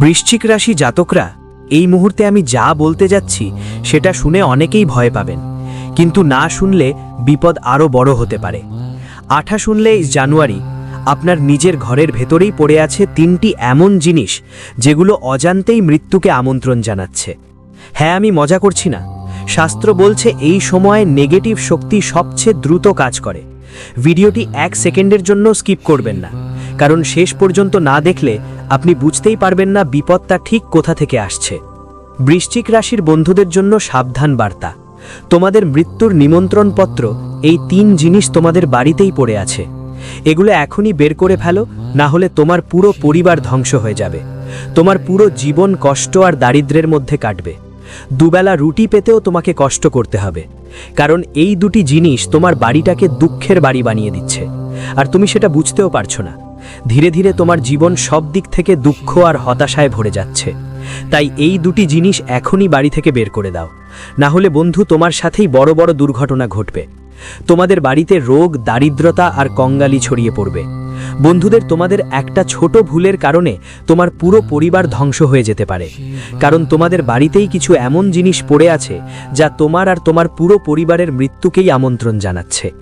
বৃশ্চিক রাশি জাতকরা, এই মুহূর্তে আমি যা বলতে যাচ্ছি, সেটা শুনে অনেকেই ভয় পাবেন। কিন্তু না শুনলে বিপদ আরও বড় হতে পারে। আঠা শুনলে জানুয়ারি, আপনার নিজের ঘরের ভেতরেই পড়ে আছে তিনটি এমন জিনিস, যেগুলো অজান্তেই মৃত্যুকে আমন্ত্রণ জানাচ্ছে। হ্যাঁ আমি মজা করছি না। শাস্ত্র বলছে এই সময়ে নেগেটিভ শক্তি সবচেয়ে দ্রুত কাজ করে। ভিডিওটি এক সেকেন্ডের জন্য স্কিপ করবেন না। কারণ শেষ পর্যন্ত না দেখলে আপনি বুঝতেই পারবেন না বিপদটা ঠিক কোথা থেকে আসছে। বৃশ্চিক রাশির বন্ধুদের জন্য সাবধান বার্তা। তোমাদের মৃত্যুর নিমন্ত্রণপত্র, এই তিন জিনিস তোমাদের বাড়িতেই পড়ে আছে। এগুলো এখনই বের করে ফেলো, না হলে তোমার পুরো পরিবার ধ্বংস হয়ে যাবে। তোমার পুরো জীবন কষ্ট আর দারিদ্র্যের মধ্যে কাটবে। দুবেলা রুটি পেতেও তোমাকে কষ্ট করতে হবে। কারণ এই দুটি জিনিস তোমার বাড়িটাকে দুঃখের বাড়ি বানিয়ে দিচ্ছে। আর তুমি সেটা বুঝতেও পারছ না। ধীরে ধীরে তোমার জীবন সব দিক থেকে দুঃখ আর হতাশায় ভরে যাচ্ছে। তাই এই দুটি জিনিস এখনই বাড়ি থেকে বের করে দাও। না হলে বন্ধু, তোমার সাথেই বড় বড় দুর্ঘটনা ঘটবে। তোমাদের বাড়িতে রোগ, দারিদ্রতা আর কঙ্গালি ছড়িয়ে পড়বে। বন্ধুদের তোমাদের একটা ছোট ভুলের কারণে তোমার পুরো পরিবার ধ্বংস হয়ে যেতে পারে। কারণ তোমাদের বাড়িতেই কিছু এমন জিনিস পড়ে আছে যা তোমার আর তোমার পুরো পরিবারের মৃত্যুকেই আমন্ত্রণ জানাচ্ছে।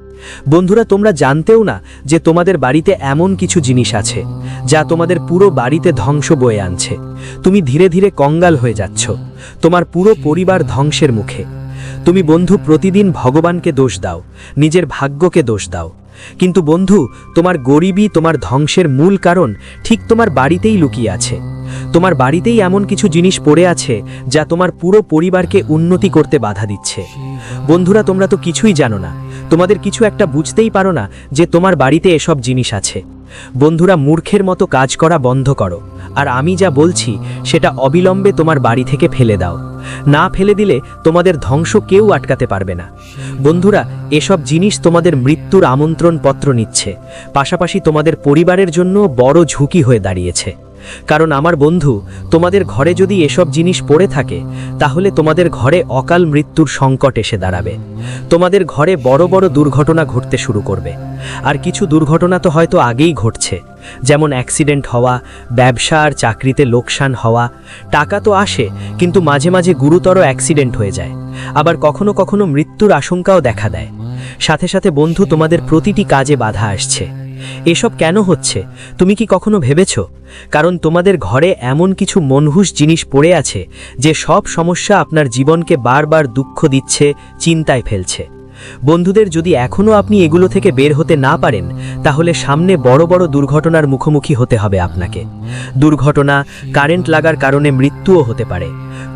বন্ধুরা, তোমরা জানতেও না যে তোমাদের বাড়িতে এমন কিছু জিনিস আছে যা তোমাদের পুরো বাড়িতে ধ্বংস বয়ে আনছে। তুমি ধীরে ধীরে কঙ্গাল হয়ে যাচ্ছ। তোমার পুরো পরিবার ধ্বংসের মুখে। তুমি বন্ধু, প্রতিদিন ভগবানকে দোষ দাও, নিজের ভাগ্যকে দোষ দাও। কিন্তু বন্ধু, তোমার গরিবই তোমার ধ্বংসের মূল কারণ ঠিক তোমার বাড়িতেই লুকিয়ে আছে। তোমার বাড়িতেই এমন কিছু জিনিস পড়ে আছে যা তোমার পুরো পরিবারকে উন্নতি করতে বাধা দিচ্ছে। বন্ধুরা, তোমরা তো কিছুই জানো না। তোমাদের কিছু একটা বুঝতেই পারো না যে তোমার বাড়িতে এসব জিনিস আছে। বন্ধুরা, মূর্খের মতো কাজ করা বন্ধ করো। আর আমি যা বলছি, সেটা অবিলম্বে তোমার বাড়ি থেকে ফেলে দাও। না ফেলে দিলে তোমাদের ধ্বংস কেউ আটকাতে পারবে না। বন্ধুরা, এসব জিনিস তোমাদের মৃত্যুর আমন্ত্রণ পত্র নিচ্ছে। পাশাপাশি তোমাদের পরিবারের জন্য বড় ঝুঁকি হয়ে দাঁড়িয়েছে। কারণ আমার বন্ধু, তোমাদের ঘরে যদি এসব জিনিস পড়ে থাকে, তাহলে তোমাদের ঘরে অকাল মৃত্যুর সংকট এসে দাঁড়াবে। তোমাদের ঘরে বড় বড় দুর্ঘটনা ঘটতে শুরু করবে। আর কিছু দুর্ঘটনা তো হয়তো আগেই ঘটছে। যেমন অ্যাক্সিডেন্ট হওয়া, ব্যবসা আর চাকরিতে লোকসান হওয়া, টাকা তো আসে, কিন্তু মাঝে মাঝে গুরুতর অ্যাক্সিডেন্ট হয়ে যায়। আবার কখনো কখনো মৃত্যুর আশঙ্কাও দেখা দেয়। সাথে সাথে বন্ধু, তোমাদের প্রতিটি কাজে বাধা আসছে। এসব কেন হচ্ছে, তুমি কি কখনো ভেবেছ? কারণ তোমাদের ঘরে এমন কিছু মনহুস জিনিস পড়ে আছে, যে সব সমস্যা আপনার জীবনকে বারবার দুঃখ দিচ্ছে, চিন্তায় ফেলছে। বন্ধুদের যদি এখনও আপনি এগুলো থেকে বের হতে না পারেন, তাহলে সামনে বড় বড় দুর্ঘটনার মুখোমুখি হতে হবে আপনাকে। দুর্ঘটনা, কারেন্ট লাগার কারণে মৃত্যুও হতে পারে।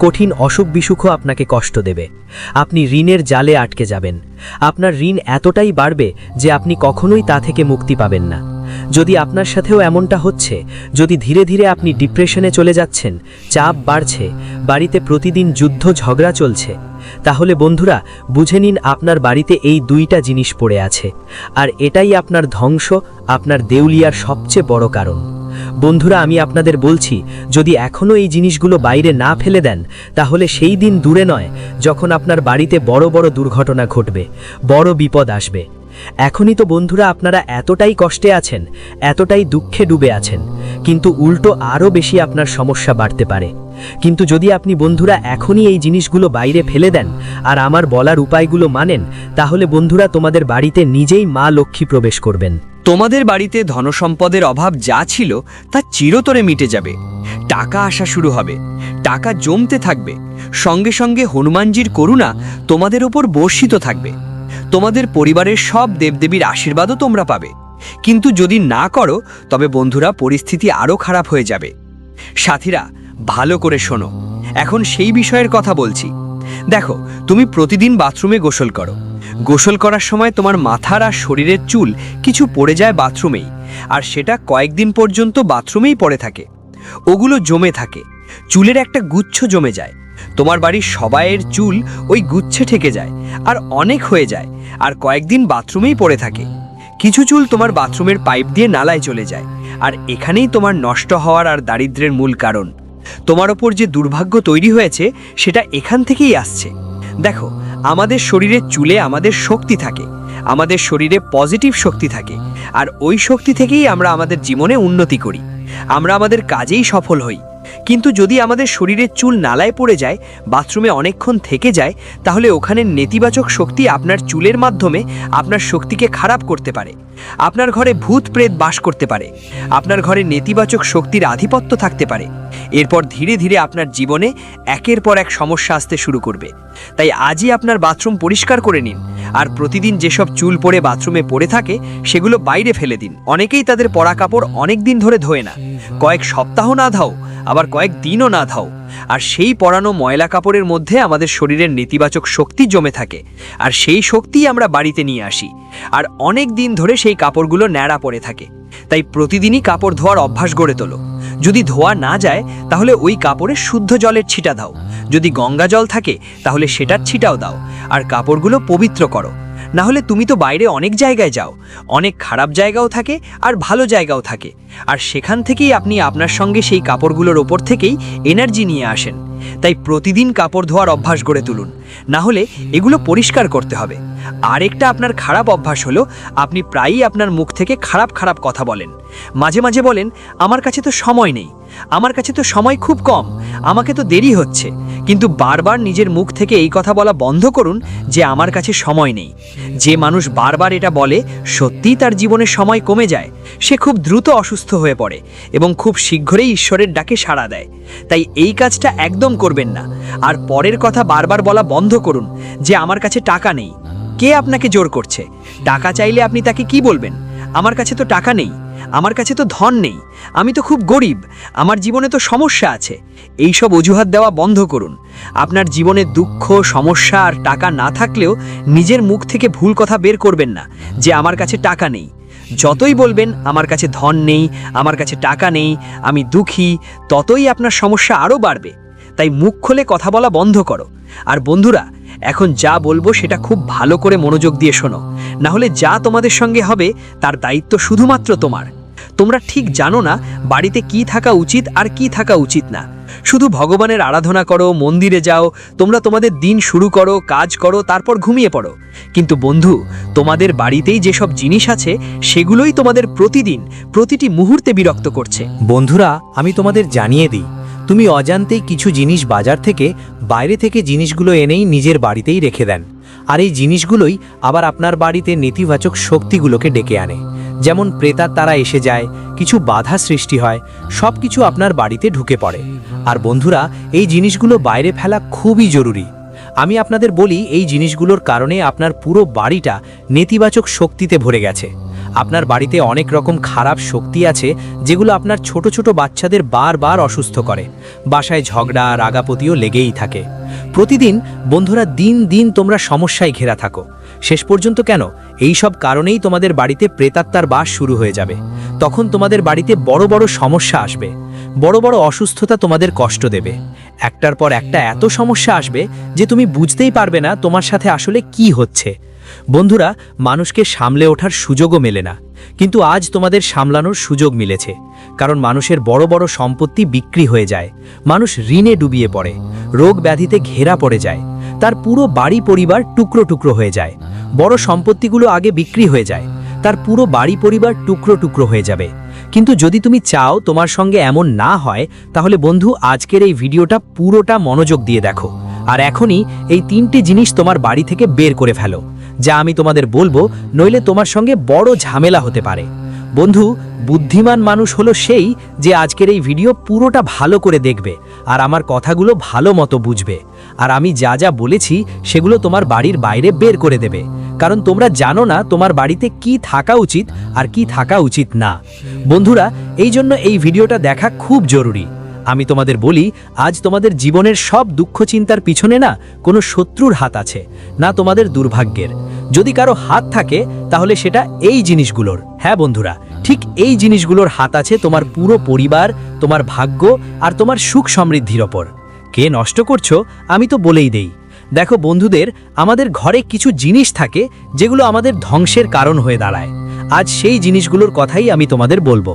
কঠিন অসুখ বিসুখও আপনাকে কষ্ট দেবে। আপনি ঋণের জালে আটকে যাবেন। আপনার ঋণ এতটাই বাড়বে যে আপনি কখনোই তা থেকে মুক্তি পাবেন না। যদি আপনার সাথেও এমনটা হচ্ছে, যদি ধীরে ধীরে আপনি ডিপ্রেশনে চলে যাচ্ছেন, চাপ বাড়ছে, বাড়িতে প্রতিদিন যুদ্ধ ঝগড়া চলছে, তাহলে বন্ধুরা বুঝে নিন আপনার বাড়িতে এই দুইটা জিনিস পড়ে আছে, আর এটাই আপনার ধ্বংস, আপনার দেউলিয়ার সবচেয়ে বড় কারণ। বন্ধুরা, আমি আপনাদের বলছি, যদি এখনও এই জিনিসগুলো বাইরে না ফেলে দেন, তাহলে সেই দিন দূরে নয়, যখন আপনার বাড়িতে বড় বড় দুর্ঘটনা ঘটবে, বড় বিপদ আসবে। এখনই তো বন্ধুরা আপনারা এতটাই কষ্টে আছেন, এতটাই দুঃখে ডুবে আছেন, কিন্তু উল্টো আরও বেশি আপনার সমস্যা বাড়তে পারে। কিন্তু যদি আপনি বন্ধুরা এখনই এই জিনিসগুলো বাইরে ফেলে দেন আর আমার বলার উপায়গুলো মানেন, তাহলে বন্ধুরা তোমাদের বাড়িতে নিজেই মা লক্ষ্মী প্রবেশ করবেন। তোমাদের বাড়িতে ধনসম্পদের অভাব যা ছিল তা চিরতরে মিটে যাবে। টাকা আসা শুরু হবে, টাকা জমতে থাকবে। সঙ্গে সঙ্গে হনুমানজির করুণা তোমাদের ওপর বর্ষিত থাকবে। তোমাদের পরিবারের সব দেবদেবীর আশীর্বাদও তোমরা পাবে। কিন্তু যদি না করো, তবে বন্ধুরা পরিস্থিতি আরও খারাপ হয়ে যাবে। সাথীরা, ভালো করে শোনো। এখন সেই বিষয়ের কথা বলছি। দেখো, তুমি প্রতিদিন বাথরুমে গোসল করো। গোসল করার সময় তোমার মাথার আর শরীরের চুল কিছু পড়ে যায় বাথরুমেই, আর সেটা কয়েকদিন পর্যন্ত বাথরুমেই পড়ে থাকে। ওগুলো জমে থাকে। চুলের একটা গুচ্ছ জমে যায়। তোমার বাড়ির সবাইয়ের চুল ওই গুচ্ছে ঠেকে যায়, আর অনেক হয়ে যায়, আর কয়েকদিন বাথরুমেই পড়ে থাকে। কিছু চুল তোমার বাথরুমের পাইপ দিয়ে নালায় চলে যায়, আর এখানেই তোমার নষ্ট হওয়ার আর দারিদ্র্যের মূল কারণ। তোমার ওপর যে দুর্ভাগ্য তৈরি হয়েছে, সেটা এখান থেকেই আসছে। দেখো, আমাদের শরীরে চুলে আমাদের শক্তি থাকে, আমাদের শরীরে পজিটিভ শক্তি থাকে, আর ওই শক্তি থেকেই আমরা আমাদের জীবনে উন্নতি করি। আমরা আমাদের কাজেই সফল হই। কিন্তু যদি আমাদের শরীরের চুল নালায় পড়ে যায়, বাথরুমে অনেকক্ষণ থেকে যায়, তাহলে ওখানে নেতিবাচক শক্তি আপনার চুলের মাধ্যমে আপনার শক্তিকে খারাপ করতে পারে। আপনার ঘরে ভূত প্রেত বাস করতে পারে। আপনার ঘরে নেতিবাচক শক্তির আধিপত্য থাকতে পারে। এরপর ধীরে ধীরে আপনার জীবনে একের পর এক সমস্যা আসতে শুরু করবে। তাই আজই আপনার বাথরুম পরিষ্কার করে নিন। আর প্রতিদিন যেসব চুল পরে বাথরুমে পড়ে থাকে, সেগুলো বাইরে ফেলে দিন। অনেকেই তাদের পরা কাপড় অনেক দিন ধরে ধোয় না। কয়েক সপ্তাহ না ধাও আবার কয়েক দিনও না ধাও। আর সেই পরানো ময়লা কাপড়ের মধ্যে আমাদের শরীরের নেতিবাচক শক্তি জমে থাকে। আর সেই শক্তিই আমরা বাড়িতে নিয়ে আসি। আর অনেক দিন ধরে সেই কাপড়গুলো ন্যাড়া পড়ে থাকে। তাই প্রতিদিনই কাপড় ধোয়ার অভ্যাস গড়ে তোলো। যদি ধোয়া না যায়, তাহলে ওই কাপড়ে শুদ্ধ জলের ছিটা দাও যদি গঙ্গা জল থাকে, তাহলে সেটার ছিটাও দাও। আর কাপড়গুলো পবিত্র করো। না হলে তুমি তো বাইরে অনেক জায়গায় যাও। অনেক খারাপ জায়গাও থাকে আর ভালো জায়গাও থাকে। আর সেখান থেকেই আপনি আপনার সঙ্গে সেই কাপড়গুলোর ওপর থেকেই এনার্জি নিয়ে আসেন। তাই প্রতিদিন কাপড় ধোয়ার অভ্যাস গড়ে তুলুন। না হলে এগুলো পরিষ্কার করতে হবে। আরেকটা আপনার খারাপ অভ্যাস হলো, আপনি প্রায়ই আপনার মুখ থেকে খারাপ খারাপ কথা বলেন। মাঝে মাঝে বলেন, আমার কাছে তো সময় নেই। আমার কাছে তো সময় খুব কম, আমাকে তো দেরি হচ্ছে। কিন্তু বারবার নিজের মুখ থেকে এই কথা বলা বন্ধ করুন যে আমার কাছে সময় নেই। যে মানুষ বারবার এটা বলে, সত্যিই তার জীবনে সময় কমে যায়। সে খুব দ্রুত অসুস্থ হয়ে পড়ে এবং খুব শীঘ্রই ঈশ্বরের ডাকে সাড়া দেয়। তাই এই কাজটা একদম করবেন না। আর পরের কথা বারবার বলা বন্ধ করুন যে আমার কাছে টাকা নেই। কে আপনাকে জোর করছে? টাকা চাইলে আপনি তাকে কি বলবেন? আমার কাছে তো টাকা নেই। আমার কাছে তো ধন নেই, আমি তো খুব গরিব, আমার জীবনে তো সমস্যা আছে এই সব অজুহাত দেওয়া বন্ধ করুন। আপনার জীবনে দুঃখ, সমস্যা আর টাকা না থাকলেও নিজের মুখ থেকে ভুল কথা বের করবেন না, যে আমার কাছে টাকা নেই। যতই বলবেন, আমার কাছে ধন নেই, আমার কাছে টাকা নেই, আমি দুঃখী, ততই আপনার সমস্যা আরও বাড়বে। তাই মুখ খুলে কথা বলা বন্ধ করো। আর বন্ধুরা, এখন যা বলব সেটা খুব ভালো করে মনোযোগ দিয়ে শোনো। না হলে যা তোমাদের সঙ্গে হবে, তার দায়িত্ব শুধুমাত্র তোমার। তোমরা ঠিক জানো না বাড়িতে কি থাকা উচিত আর কি থাকা উচিত না। শুধু ভগবানের আরাধনা করো, মন্দিরে যাও, তোমরা তোমাদের দিন শুরু করো, কাজ করো, তারপর ঘুমিয়ে পড়ো। কিন্তু বন্ধু, তোমাদের বাড়িতেই যেসব জিনিস আছে, সেগুলোই তোমাদের প্রতিদিন প্রতিটি মুহূর্তে বিরক্ত করছে। বন্ধুরা, আমি তোমাদের জানিয়ে দিই তুমি অজান্তেই কিছু জিনিস বাজার থেকে, বাইরে থেকে জিনিসগুলো এনেই নিজের বাড়িতেই রেখে দেন। আর এই জিনিসগুলোই আবার আপনার বাড়িতে নেতিবাচক শক্তিগুলোকে ডেকে আনে। যেমন প্রেতার তারা এসে যায়, কিছু বাধা সৃষ্টি হয় সব কিছু আপনার বাড়িতে ঢুকে পড়ে। আর বন্ধুরা, এই জিনিসগুলো বাইরে ফেলা খুবই জরুরি। আমি আপনাদের বলি, এই জিনিসগুলোর কারণে আপনার পুরো বাড়িটা নেতিবাচক শক্তিতে ভরে গেছে। আপনার বাড়িতে অনেক রকম খারাপ শক্তি আছে যেগুলো আপনার ছোট ছোট বাচ্চাদের বারবার অসুস্থ করে। বাসায় ঝগড়া, রাগাপতিও লেগেই থাকে। প্রতিদিন বন্ধুরা দিন দিন তোমরা সমস্যায় ঘেরা থাকো। শেষ পর্যন্ত কেন? এই সব কারণেই তোমাদের বাড়িতে প্রেতাত্মার বাস শুরু হয়ে যাবে। তখন তোমাদের বাড়িতে বড় বড় সমস্যা আসবে। বড় বড় অসুস্থতা তোমাদের কষ্ট দেবে। একটার পর একটা এত সমস্যা আসবে যে তুমি বুঝতেই পারবে না তোমার সাথে আসলে কি হচ্ছে। বন্ধুরা, মানুষকে সামলে ওঠার সুযোগও মেলে না। কিন্তু আজ তোমাদের সামলানোর সুযোগ মিলেছে, কারণ মানুষের বড় বড় সম্পত্তি বিক্রি হয়ে যায়। মানুষ ঋণে ডুবিয়ে পড়ে, রোগ ব্যাধিতে ঘেরা পড়ে যায়, তার পুরো বাড়ি পরিবার টুকরো টুকরো হয়ে যায়। বড় সম্পত্তিগুলো আগে বিক্রি হয়ে যায়, তার পুরো বাড়ি পরিবার টুকরো টুকরো হয়ে যাবে। কিন্তু যদি তুমি চাও তোমার সঙ্গে এমন না হয়, তাহলে বন্ধু, আজকের এই ভিডিওটা পুরোটা মনোযোগ দিয়ে দেখো। আর এখনই এই তিনটে জিনিস তোমার বাড়ি থেকে বের করে ফেলো। যা আমি তোমাদের বলব, নইলে তোমার সঙ্গে বড় ঝামেলা হতে পারে। বন্ধু, বুদ্ধিমান মানুষ হলো সেই যে আজকের এই ভিডিও পুরোটা ভালো করে দেখবে আর আমার কথাগুলো ভালো মতো বুঝবে। আর আমি যা যা বলেছি, সেগুলো তোমার বাড়ির বাইরে বের করে দেবে। কারণ তোমরা জানো না তোমার বাড়িতে কি থাকা উচিত আর কি থাকা উচিত না। বন্ধুরা এই জন্য এই ভিডিওটা দেখা খুব জরুরি। আমি তোমাদের বলি, আজ তোমাদের জীবনের সব দুঃখ চিন্তার পিছনে না কোনো শত্রুর হাত আছে, না তোমাদের দুর্ভাগ্যের। যদি কারও হাত থাকে, তাহলে সেটা এই জিনিসগুলোর। হ্যাঁ বন্ধুরা, ঠিক এই জিনিসগুলোর হাত আছে তোমার পুরো পরিবার, তোমার ভাগ্য আর তোমার সুখ সমৃদ্ধির ওপর। কে নষ্ট করছ, আমি তো বলেই দেই। দেখো বন্ধুদের, আমাদের ঘরে কিছু জিনিস থাকে, যেগুলো আমাদের ধ্বংসের কারণ হয়ে দাঁড়ায়। আজ সেই জিনিসগুলোর কথাই আমি তোমাদের বলব।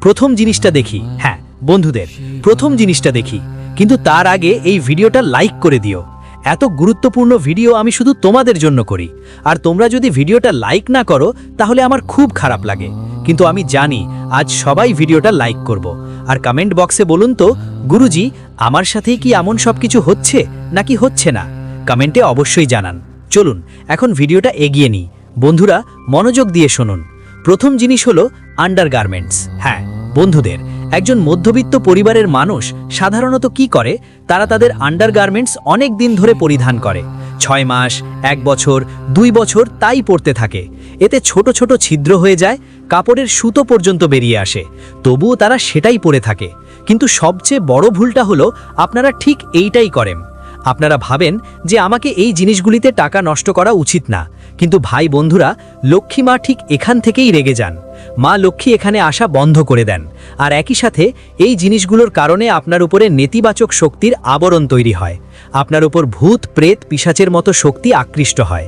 প্রথম জিনিসটা দেখি হ্যাঁ বন্ধুদের, প্রথম জিনিসটা দেখি। কিন্তু তার আগে এই ভিডিওটা লাইক করে দিও। এত গুরুত্বপূর্ণ ভিডিও আমি শুধু তোমাদের জন্য করি। আর তোমরা যদি ভিডিওটা লাইক না করো, তাহলে আমার খুব খারাপ লাগে। কিন্তু আমি জানি, আজ সবাই ভিডিওটা লাইক করব। আর কমেন্ট বক্সে বলুন তো, গুরুজি, আমার সাথেই কি এমন সব কিছু হচ্ছে, নাকি হচ্ছে না? কমেন্টে অবশ্যই জানান। চলুন, এখন ভিডিওটা এগিয়ে নিই। বন্ধুরা, মনোযোগ দিয়ে শুনুন। প্রথম জিনিস হলো আন্ডারগার্মেন্টস হ্যাঁ বন্ধুদের একজন মধ্যবিত্ত পরিবারের মানুষ সাধারণত কি করে? তারা তাদের আন্ডারগার্মেন্টস অনেক দিন ধরে পরিধান করে। ছয় মাস, এক বছর, দুই বছর তাই পড়তে থাকে। এতে ছোট ছোট ছিদ্র হয়ে যায়, কাপড়ের সুতো পর্যন্ত বেরিয়ে আসে। তবুও তারা সেটাই পরে থাকে। কিন্তু সবচেয়ে বড় ভুলটা হলো, আপনারা ঠিক এইটাই করেন। আপনারা ভাবেন যে আমাকে এই জিনিসগুলিতে টাকা নষ্ট করা উচিত না, কিন্তু ভাই বন্ধুরা, লক্ষ্মী মা ঠিক এখান থেকেই রেগে যান। মা লক্ষ্মী এখানে আসা বন্ধ করে দেন, আর একই সাথে এই জিনিসগুলোর কারণে আপনার উপরে নেতিবাচক শক্তির আবরণ তৈরি হয়। আপনার উপর ভূত, প্রেত পিসাচের মতো শক্তি আকৃষ্ট হয়।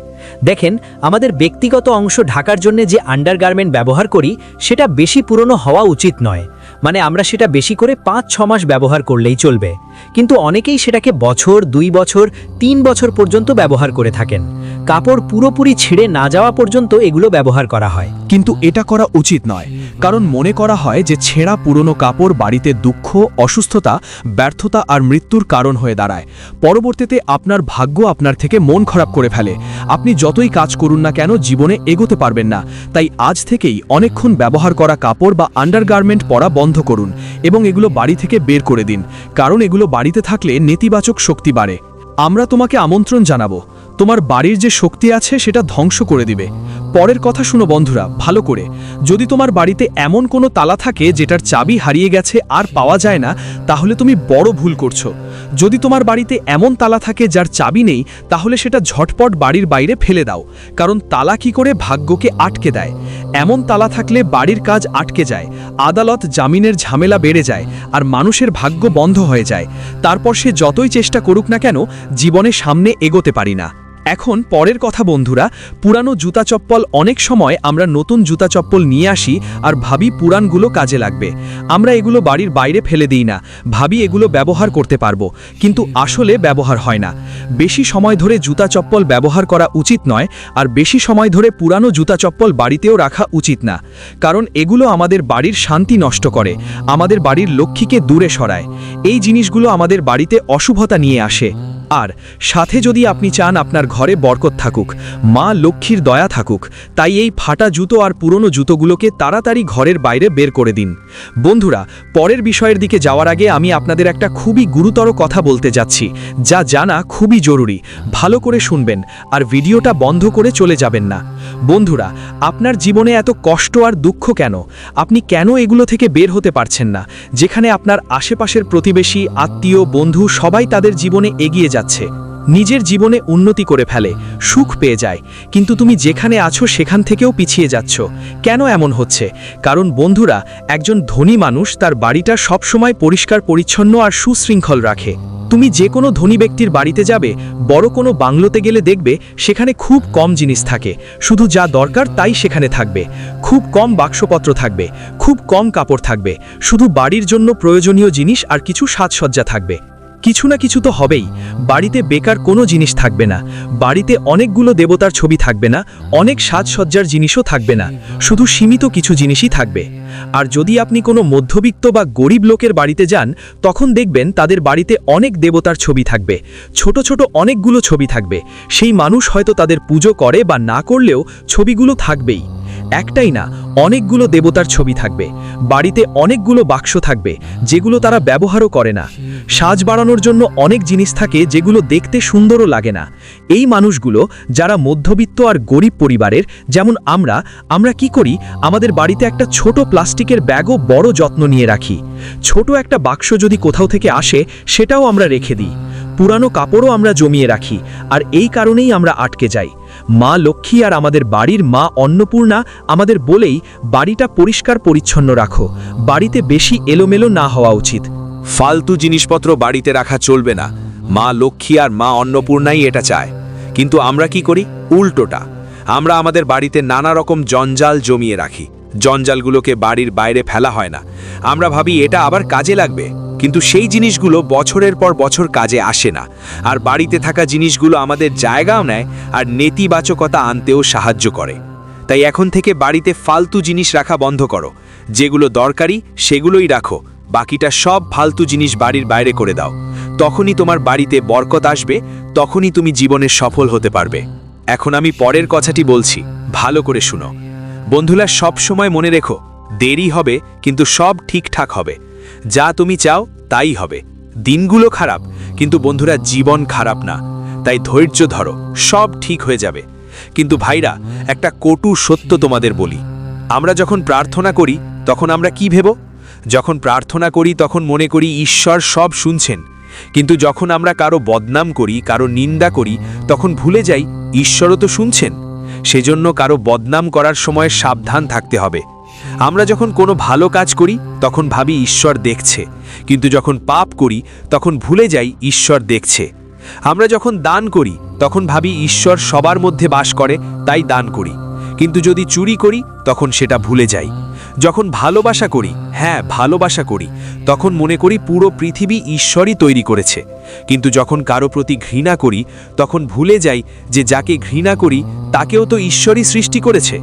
দেখেন, আমাদের ব্যক্তিগত অংশ ঢাকার জন্য যে আন্ডারগার্মেন্ট ব্যবহার করি, সেটা বেশি পুরনো হওয়া উচিত নয়। মানে আমরা সেটা বেশি করে পাঁচ, ছ মাস ব্যবহার করলেই চলবে। কিন্তু অনেকেই সেটাকে বছর, দুই বছর, তিন বছর পর্যন্ত ব্যবহার করে থাকেন। কাপড় পুরোপুরি ছিঁড়ে না যাওয়া পর্যন্ত এগুলো ব্যবহার করা হয়। কিন্তু এটা করা উচিত নয়, কারণ মনে করা হয় যে ছেঁড়া পুরনো কাপড় বাড়িতে দুঃখ, অসুস্থতা, ব্যর্থতা আর মৃত্যুর কারণ হয়ে দাঁড়ায়। পরবর্তীতে আপনার ভাগ্য আপনার থেকে মন খারাপ করে ফেলে। আপনি যতই কাজ করুন না কেন, জীবনে এগোতে পারবেন না। তাই আজ থেকেই অনেকক্ষণ ব্যবহার করা কাপড় বা আন্ডারগার্মেন্ট পরা বন্ধ করুন এবং এগুলো বাড়ি থেকে বের করে দিন, কারণ এগুলো বাড়িতে থাকলে নেতিবাচক শক্তি বাড়ে। আমরা তোমাকে আমন্ত্রণ জানাব। তোমার বাড়ির যে শক্তি আছে সেটা ধ্বংস করে দিবে। পরের কথা শুনো বন্ধুরা, ভালো করে। যদি তোমার বাড়িতে এমন কোনো তালা থাকে যেটার চাবি হারিয়ে গেছে আর পাওয়া যায় না, তাহলে তুমি বড় ভুল করছ। যদি তোমার বাড়িতে এমন তালা থাকে যার চাবি নেই, তাহলে সেটা ঝটপট বাড়ির বাইরে ফেলে দাও, কারণ তালা কি করে ভাগ্যকে আটকে দেয়। এমন তালা থাকলে বাড়ির কাজ আটকে যায়, আদালত জামিনের ঝামেলা বেড়ে যায়, আর মানুষের ভাগ্য বন্ধ হয়ে যায়। তারপর সে যতই চেষ্টা করুক না কেন, জীবনে সামনে এগোতে পারি না। এখন পরের কথা বন্ধুরা, পুরানো জুতা চপ্পল অনেক সময় আমরা নতুন জুতা চপ্পল নিয়ে আসি আর ভাবি পুরানগুলো কাজে লাগবে। আমরা এগুলো বাড়ির বাইরে ফেলে দিই না, ভাবি এগুলো ব্যবহার করতে পারব, কিন্তু আসলে ব্যবহার হয় না। বেশি সময় ধরে জুতা চপ্পল ব্যবহার করা উচিত নয় আর বেশি সময় ধরে পুরানো জুতা চপ্পল বাড়িতেও রাখা উচিত না, কারণ এগুলো আমাদের বাড়ির শান্তি নষ্ট করে, আমাদের বাড়ির লক্ষ্মীকে দূরে সরায়। এই জিনিসগুলো আমাদের বাড়িতে অশুভতা নিয়ে আসে। আর সাথে যদি আপনি চান আপনার ঘরে বরকত থাকুক, মা লক্ষ্মীর দয়া থাকুক, তাই এই ফাটা জুতো আর পুরনো জুতোগুলোকে তাড়াতাড়ি ঘরের বাইরে বের করে দিন। বন্ধুরা, পরের বিষয়ের দিকে যাওয়ার আগে আমি আপনাদের একটা খুবই গুরুতর কথা বলতে যাচ্ছি, যা জানা খুবই জরুরি। ভালো করে শুনবেন, আর ভিডিওটা বন্ধ করে চলে যাবেন না। বন্ধুরা, আপনার জীবনে এত কষ্ট আর দুঃখ কেন? আপনি কেন এগুলো থেকে বের হতে পারছেন না, যেখানে আপনার আশেপাশের প্রতিবেশী, আত্মীয়, বন্ধু সবাই তাদের জীবনে এগিয়ে যাচ্ছে। নিজের জীবনে উন্নতি করে ফেলে, সুখ পেয়ে যায়। কিন্তু তুমি যেখানে আছো সেখান থেকেও পিছিয়ে যাচ্ছ। কেন এমন হচ্ছে? কারণ বন্ধুরা, একজন ধনী মানুষ তার বাড়িটা সবসময় পরিষ্কার, পরিচ্ছন্ন আর সুশৃঙ্খল রাখে। তুমি যে কোনো ধনী ব্যক্তির বাড়িতে যাবে, বড় কোনো বাংলোতে গেলে দেখবে সেখানে খুব কম জিনিস থাকে। শুধু যা দরকার তাই সেখানে থাকবে। খুব কম বাক্সপত্র থাকবে, খুব কম কাপড় থাকবে। শুধু বাড়ির জন্য প্রয়োজনীয় জিনিস আর কিছু সাজসজ্জা থাকবে। কিছু না কিছু তো হবেই। বাড়িতে বেকার কোনো জিনিস থাকবে না। বাড়িতে অনেকগুলো দেবতার ছবি থাকবে না, অনেক সাজসজ্জার জিনিসও থাকবে না, শুধু সীমিত কিছু জিনিসই থাকবে। আর যদি আপনি কোনো মধ্যবিত্ত বা গরিব লোকের বাড়িতে যান, তখন দেখবেন তাদের বাড়িতে অনেক দেবতার ছবি থাকবে, ছোট ছোট অনেকগুলো ছবি থাকবে। সেই মানুষ হয়তো তাদের পুজো করে বা না করলেও ছবিগুলো থাকবেই। একটাই না, অনেকগুলো দেবতার ছবি থাকবে। বাড়িতে অনেকগুলো বাক্স থাকবে, যেগুলো তারা ব্যবহারও করে না। সাজ বাড়ানোর জন্য অনেক জিনিস থাকে যেগুলো দেখতে সুন্দরও লাগে না। এই মানুষগুলো, যারা মধ্যবিত্ত আর গরিব পরিবারের, যেমন আমরা আমরা কি করি? আমাদের বাড়িতে একটা ছোট প্লাস্টিকের ব্যাগও বড় যত্ন নিয়ে রাখি। ছোট একটা বাক্স যদি কোথাও থেকে আসে, সেটাও আমরা রেখে দিই। পুরানো কাপড়ও আমরা জমিয়ে রাখি, আর এই কারণেই আমরা আটকে যাই। মা লক্ষ্মী আর আমাদের বাড়ির মা অন্নপূর্ণা আমাদের বলেই বাড়িটা পরিষ্কার পরিচ্ছন্ন রাখো। বাড়িতে বেশি এলোমেলো না হওয়া উচিত। ফালতু জিনিসপত্র বাড়িতে রাখা চলবে না। মা লক্ষ্মী আর মা অন্নপূর্ণাই এটা চায়। কিন্তু আমরা কি করি? উল্টোটা। আমরা আমাদের বাড়িতে নানা রকম জঞ্জাল জমিয়ে রাখি। জঞ্জালগুলোকে বাড়ির বাইরে ফেলা হয় না। আমরা ভাবি এটা আবার কাজে লাগবে। কিন্তু সেই জিনিসগুলো বছরের পর বছর কাজে আসে না। আর বাড়িতে থাকা জিনিসগুলো আমাদের জায়গাও নেয় আর নেতিবাচকতা আনতেও সাহায্য করে। তাই এখন থেকে বাড়িতে ফালতু জিনিস রাখা বন্ধ করো। যেগুলো দরকারি সেগুলোই রাখো। বাকিটা সব ফালতু জিনিস বাড়ির বাইরে করে দাও। তখনই তোমার বাড়িতে বরকত আসবে, তখনই তুমি জীবনে সফল হতে পারবে। এখন আমি পরের কথাটি বলছি, ভালো করে শুনো। বন্ধুরা সব সময় মনে রেখো, দেরি হবে, কিন্তু সব ঠিকঠাক হবে। যা তুমি চাও তাই হবে। দিনগুলো খারাপ, কিন্তু বন্ধুরা, জীবন খারাপ না। তাই ধৈর্য ধরো, সব ঠিক হয়ে যাবে। কিন্তু ভাইরা, একটা কটু সত্য তোমাদের বলি। আমরা যখন প্রার্থনা করি, তখন আমরা কি ভেব? যখন প্রার্থনা করি, তখন মনে করি ঈশ্বর সব শুনছেন। কিন্তু যখন আমরা কারও বদনাম করি, কারও নিন্দা করি, তখন ভুলে যাই, ঈশ্বরও তো শুনছেন। সেজন্য কারও বদনাম করার সময় সাবধান থাকতে হবে। আমরা যখন কোনো ভালো কাজ করি, তখন ভাবি ঈশ্বর দেখছে। কিন্তু যখন পাপ করি, তখন ভুলে যাই ঈশ্বর দেখছে। আমরা যখন দান করি, তখন ভাবি ঈশ্বর সবার মধ্যে বাস করে, তাই দান করি। কিন্তু যদি চুরি করি, তখন সেটা ভুলে যাই। যখন ভালোবাসা করি হ্যাঁ ভালোবাসা করি, তখন মনে করি পুরো পৃথিবী ঈশ্বরই তৈরি করেছে। কিন্তু যখন কারও প্রতি ঘৃণা করি, তখন ভুলে যাই যে যাকে ঘৃণা করি, তাকেও তো ঈশ্বরই সৃষ্টি করেছে।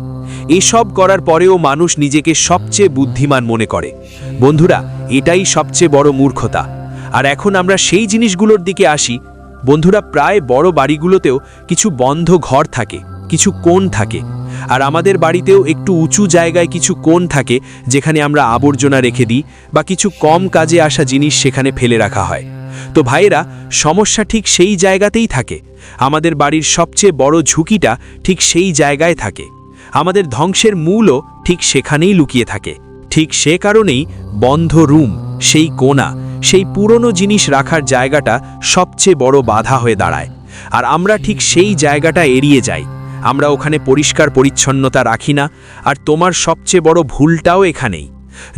এসব করার পরেও মানুষ নিজেকে সবচেয়ে বুদ্ধিমান মনে করে। বন্ধুরা, এটাই সবচেয়ে বড় মূর্খতা। আর এখন আমরা সেই জিনিসগুলোর দিকে আসি। বন্ধুরা, প্রায় বড় বাড়িগুলোতেও কিছু বন্ধ ঘর থাকে, কিছু কোণ থাকে। আর আমাদের বাড়িতেও একটু উঁচু জায়গায় কিছু কোণ থাকে, যেখানে আমরা আবর্জনা রেখে দিই বা কিছু কম কাজে আসা জিনিস সেখানে ফেলে রাখা হয়। তো ভাইয়েরা, সমস্যা ঠিক সেই জায়গাতেই থাকে। আমাদের বাড়ির সবচেয়ে বড় ঝুঁকিটা ঠিক সেই জায়গায় থাকে। আমাদের ধ্বংসের মূলও ঠিক সেখানেই লুকিয়ে থাকে। ঠিক সে কারণেই বন্ধ রুম, সেই কোনা সেই পুরনো জিনিস রাখার জায়গাটা সবচেয়ে বড় বাধা হয়ে দাঁড়ায়। আর আমরা ঠিক সেই জায়গাটা এড়িয়ে যাই। আমরা ওখানে পরিষ্কার পরিচ্ছন্নতা রাখি না, আর তোমার সবচেয়ে বড় ভুলটাও এখানেই।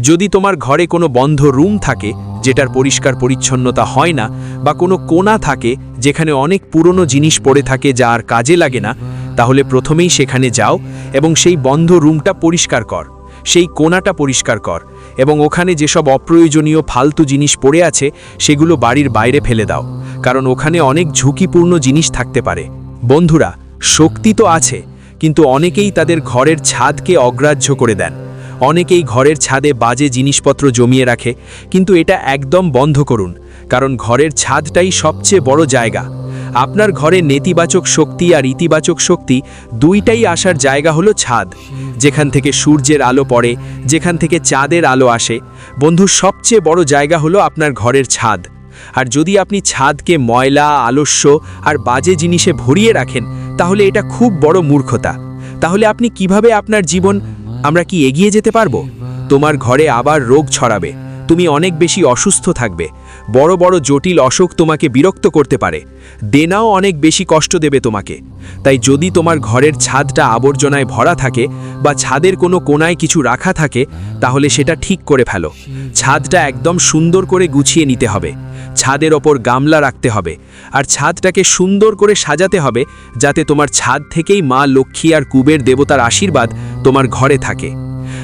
যদি তোমার ঘরে কোনো বন্ধ রুম থাকে, যেটার পরিষ্কার পরিচ্ছন্নতা হয় না, বা কোনো কোনা থাকে, যেখানে অনেক পুরনো জিনিস পড়ে থাকে যা আর কাজে লাগে না তাহলে প্রথমেই সেখানে যাও এবং সেই বন্ধ রুমটা পরিষ্কার কর, সেই কোনাটা পরিষ্কার কর এবং ওখানে যেসব অপ্রয়োজনীয় ফালতু জিনিস পড়ে আছে সেগুলো বাড়ির বাইরে ফেলে দাও, কারণ ওখানে অনেক ঝুঁকিপূর্ণ জিনিস থাকতে পারে। বন্ধুরা, শক্তি তো আছে, কিন্তু অনেকেই তাদের ঘরের ছাদকে অগ্রাহ্য করে দেন। অনেকেই ঘরের ছাদে বাজে জিনিসপত্র জমিয়ে রাখে, কিন্তু এটা একদম বন্ধ করুন, কারণ ঘরের ছাদটাই সবচেয়ে বড় জায়গা। আপনার ঘরে নেতিবাচক শক্তি আর ইতিবাচক শক্তি দুইটাই আসার জায়গা হলো ছাদ। যেখান থেকে সূর্যের আলো পড়ে, যেখান থেকে চাঁদের আলো আসে। বন্ধু সবচেয়ে বড় জায়গা হলো আপনার ঘরের ছাদ। আর যদি আপনি ছাদকে ময়লা, আলস্য আর বাজে জিনিসে ভরিয়ে রাখেন, তাহলে এটা খুব বড় মূর্খতা। তাহলে আপনি কীভাবে আপনার জীবন আমরা কি এগিয়ে যেতে পারব? তোমার ঘরে আবার রোগ ছড়াবে। তুমি অনেক বেশি অসুস্থ থাকবে। বড় বড় জটিল অসুখ তোমাকে বিরক্ত করতে পারে। দেনাও অনেক বেশি কষ্ট দেবে তোমাকে। তাই যদি তোমার ঘরের ছাদটা আবর্জনায় ভরা থাকে বা ছাদের কোনো কোনায় কিছু রাখা থাকে, তাহলে সেটা ঠিক করে ফেলো। ছাদটা একদম সুন্দর করে গুছিয়ে নিতে হবে। ছাদের ওপর গামলা রাখতে হবে। আর ছাদটাকে সুন্দর করে সাজাতে হবে যাতে তোমার ছাদ থেকেই মা লক্ষ্মী আর কুবের দেবতার আশীর্বাদ তোমার ঘরে থাকে।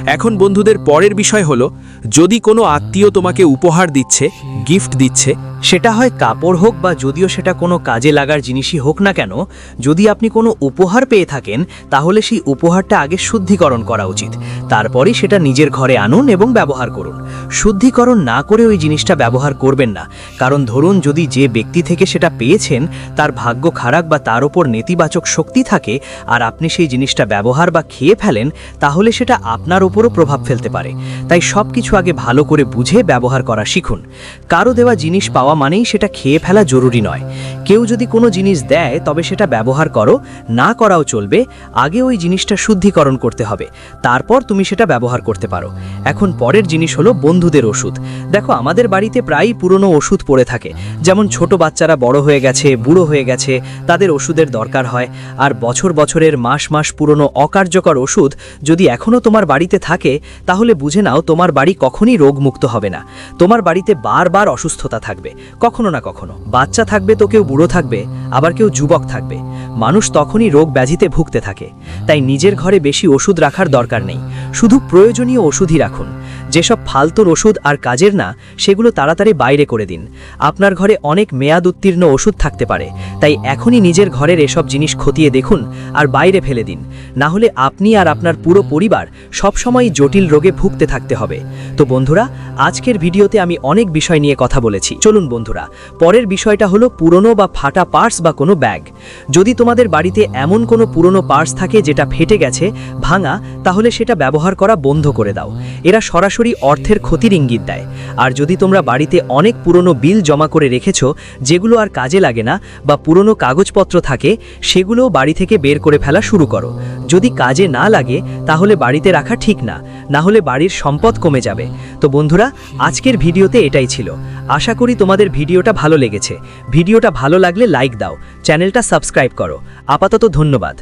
এখন বন্ধুদের পরের বিষয় হলো যদি কোনো আত্মীয় তোমাকে উপহার দিচ্ছে গিফট দিচ্ছে, সেটা হয় কাপড় হোক বা যদিও সেটা কোনো কাজে লাগার জিনিসই হোক না কেন, যদি আপনি কোনো উপহার পেয়ে থাকেন, তাহলে সেই উপহারটা আগে শুদ্ধিকরণ করা উচিত। তারপরেই সেটা নিজের ঘরে আনুন এবং ব্যবহার করুন। শুদ্ধিকরণ না করে ওই জিনিসটা ব্যবহার করবেন না। কারণ ধরুন যদি যে ব্যক্তি থেকে সেটা পেয়েছেন, তার ভাগ্য খারাপ বা তার ওপর নেতিবাচক শক্তি থাকে, আর আপনি সেই জিনিসটা ব্যবহার বা খেয়ে ফেলেন, তাহলে সেটা আপনার ওপরও প্রভাব ফেলতে পারে। তাই সব কিছু আগে ভালো করে বুঝে ব্যবহার করা শিখুন। কারও দেওয়া জিনিস পাওয়া মানেই সেটা খেয়ে ফেলা জরুরি নয়। কেউ যদি কোনো জিনিস দেয়, তবে সেটা ব্যবহার করো, না করাও চলবে, আগে ওই জিনিসটা শুদ্ধিকরণ করতে হবে, তারপর তুমি সেটা ব্যবহার করতে পারো। এখন পরের জিনিস হলো বন্ধুদের ওষুধ। দেখো, আমাদের বাড়িতে প্রায়ই পুরনো ওষুধ পড়ে থাকে। যেমন ছোট বাচ্চারা বড় হয়ে গেছে, বুড়ো হয়ে গেছে, তাদের ওষুধের দরকার হয়। আর বছর বছরের, মাস মাস পুরনো অকার্যকর ওষুধ যদি এখনও তোমার বাড়িতে থাকে, তাহলে বুঝে নাও তোমার বাড়ি কখনই রোগমুক্ত হবে না। তোমার বাড়িতে বারবার অসুস্থতা থাকবে, কখনো না কখনো। বাচ্চা থাকবে তো কেউ বুড়ো থাকবে, আবার কেউ যুবক থাকবে। মানুষ তখনই রোগ ব্যাধিতে ভুগতে থাকে। তাই নিজের ঘরে বেশি ওষুধ রাখার দরকার নেই। শুধু প্রয়োজনীয় ওষুধই রাখুন। যেসব ফালতুর ওষুধ আর কাজের না, সেগুলো তাড়াতাড়ি বাইরে করে দিন। আপনার ঘরে অনেক মেয়াদ উত্তীর্ণ ওষুধ থাকতে পারে। তাই এখনই নিজের ঘরের এসব জিনিস খতিয়ে দেখুন আর বাইরে ফেলে দিন। না হলে আপনি আর আপনার পুরো পরিবার সবসময় জটিল রোগে ভুগতে থাকতে হবে। তো বন্ধুরা, আজকের ভিডিওতে আমি অনেক বিষয় নিয়ে কথা বলেছি। চলুন বন্ধুরা, পরের বিষয়টা হলো পুরনো বা ফাটা পার্স বা কোনো ব্যাগ। যদি তোমাদের বাড়িতে এমন কোনো পুরনো পার্স থাকে যেটা ফেটে গেছে, ভাঙা, তাহলে সেটা ব্যবহার করা বন্ধ করে দাও। এরা সরাসরি অর্থের ক্ষতির ইঙ্গিত দেয়। আর যদি তোমরা বাড়িতে অনেক পুরনো বিল জমা করে রেখেছো, যেগুলো আর কাজে লাগে না বা পুরনো কাগজপত্র থাকে, সেগুলোও বাড়ি থেকে বের করে ফেলা শুরু করো। যদি কাজে না লাগে, তাহলে বাড়িতে রাখা ঠিক না না হলে বাড়ির সম্পদ কমে যাবে। তো বন্ধুরা, আজকের ভিডিওতে এটাই ছিল। আশা করি তোমাদের ভিডিওটা ভালো লেগেছে। ভিডিওটা ভালো লাগলে লাইক দাও, চ্যানেলটা সাবস্ক্রাইব করো। আপাতত ধন্যবাদ।